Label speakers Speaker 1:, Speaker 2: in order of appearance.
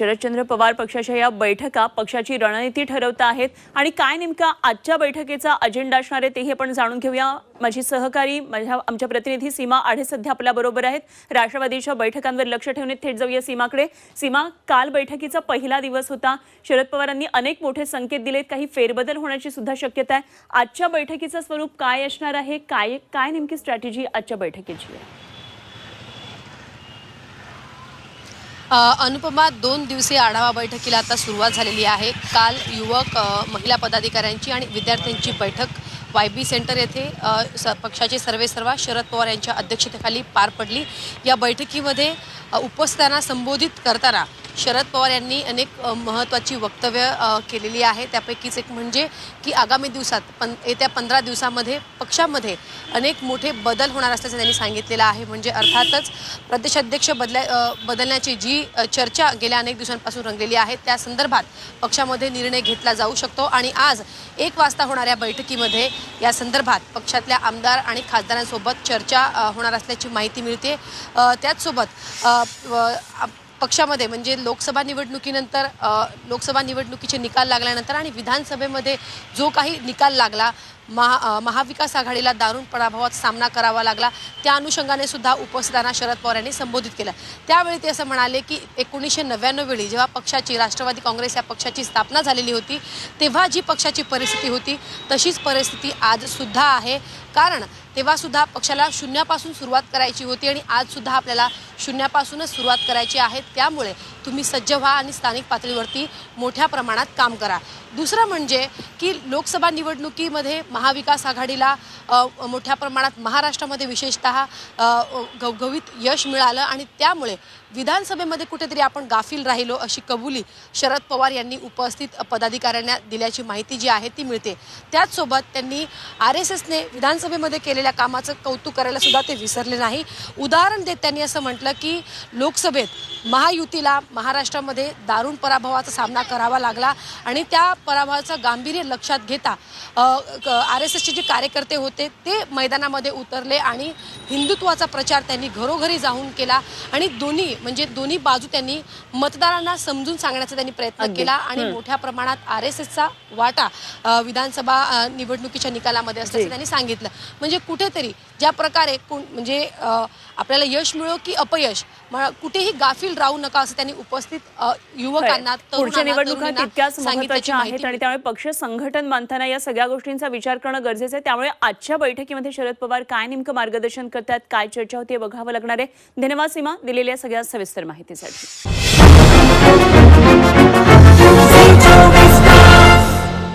Speaker 1: शरदचंद्र पवार पक्षाच्या या बैठका पक्षाची रणनीती ठरवता आहेत. आणि काय नेमका आजच्या बैठकीचा अजेंडा असणार आहे तेही आपण जाणून घेऊया. माझी सहकारी माझ्या आमच्या प्रतिनिधी सीमा आढे सध्या आपल्या बरोबर आहेत. राष्ट्रवादीच्या बैठकांवर लक्ष ठेवणे थेट जाऊया सीमाकडे. सीमा काल बैठकीचा पहिला दिवस होता. शरद पवारांनी अनेक मोठे संकेत दिलेत. काही फेरबदल होण्याची सुद्धा शक्यता आहे. आजच्या बैठकीचं स्वरूप काय असणार आहे? काय काय नेमकी स्ट्रॅटेजी आजच्या बैठकीची आहे?
Speaker 2: अनुपमा दोन दिवसीय आढावा बैठकीला आता सुरुवात झालेली आहे. काल युवक महिला पदाधिकाऱ्यांची आणि विद्यार्थ्यांची बैठक वाय बी सेंटर येथे स पक्षाचे सर्वेसर्वा शरद पवार यांच्या अध्यक्षतेखाली पार पडली. या बैठकीमध्ये उपस्थितांना संबोधित करताना शरद पवार यांनी अनेक महत्त्वाची वक्तव्य केलेली आहे. त्यापैकीच एक म्हणजे की आगामी दिवसात पन येत्या पंधरा दिवसामध्ये पक्षामध्ये अनेक मोठे बदल होणार असल्याचं त्यांनी सांगितलेलं आहे. म्हणजे अर्थातच प्रदेशाध्यक्ष बदल्या बदलण्याची जी चर्चा गेल्या अनेक दिवसांपासून रंगलेली आहे त्या संदर्भात पक्षामध्ये निर्णय घेतला जाऊ शकतो. आणि आज एक वाजता होणाऱ्या बैठकीमध्ये या संदर्भात पक्षातल्या आमदार आणि खासदारांसोबत चर्चा होणार असल्याची माहिती मिळते. त्याचसोबत पक्षामध्ये म्हणजे लोकसभा निवडणुकीनंतर लोकसभा निवडणुकीचे निकाल लागल्यानंतर आणि विधानसभेमध्ये जो काही निकाल लागला महा महाविकास आघाडीला दारुण पराभवात सामना करावा लागला. त्या अनुषंगाने सुद्धा उपस्थितांना शरद पवार यांनी संबोधित केलं. त्यावेळी ते असं म्हणाले की एकोणीसशे नव्याण्णव वेळी जेव्हा पक्षाची राष्ट्रवादी काँग्रेस या पक्षाची स्थापना झालेली होती तेव्हा जी पक्षाची परिस्थिती होती तशीच परिस्थिती आज सुद्धा आहे. कारण तेव्हा सुद्धा पक्षाला शून्यापासून सुरुवात करायची होती आणि आज सुद्धा आपल्याला शून्यापासूनच सुरुवात करायची आहे. त्यामुळे तुम्ही सज्ज व्हा आणि स्थानिक पातळीवरती मोठ्या प्रमाणात काम करा. दुसरं म्हणजे की लोकसभा निवडणुकीमध्ये महाविकास आघाडीला मोठ्या प्रमाणात महाराष्ट्रामध्ये विशेषतः घवघवीत यश मिळालं आणि त्यामुळे विधानसभेमध्ये कुठेतरी आपण गाफील राहिलो अशी कबुली शरद पवार यांनी उपस्थित पदाधिकाऱ्यांना दिल्याची माहिती जी आहे ती मिळते. त्याचसोबत त्यांनी आर एस एसने विधानसभेमध्ये केलेल्या कामाचं कौतुक करायला सुद्धा ते विसरले नाही. उदाहरण देत त्यांनी असं म्हटलं की लोकसभेत महायुतीला महाराष्ट्रामध्ये दारुण पराभवाचा सामना करावा लागला आणि त्या पराभवाचं गांभीर्य लक्षात घेता आर एस एसचे जे कार्यकर्ते होते ते मैदानामध्ये उतरले आणि हिंदुत्वाचा प्रचार त्यांनी घरोघरी जाऊन केला आणि दोन्ही म्हणजे दोन्ही बाजू त्यांनी मतदारांना समजून सांगण्याचा त्यांनी प्रयत्न. केला आणि. मोठ्या प्रमाणात आर एस एसचा वाटा विधानसभा निवडणुकीच्या निकालामध्ये असल्याचं. त्यांनी सांगितलं म्हणजे कुठेतरी ज्या प्रकारे कोण म्हणजे आपल्याला यश मिळो की अपयश कुठेही गाफील राहू नका असं त्यांनी उपस्थित युवकांना
Speaker 1: निवडणुका तितक्याच
Speaker 2: सांगितल्याची
Speaker 1: आहेत आणि त्यामुळे पक्ष संघटन बांधताना या सगळ्या गोष्टींचा विचार करणं गरजेचं आहे. त्यामुळे आजच्या बैठकीमध्ये शरद पवार काय नेमकं मार्गदर्शन करतात काय चर्चा होती बघावं लागणार आहे. धन्यवाद सीमा दिलेल्या सगळ्या सविस्तर माहितीसाठी.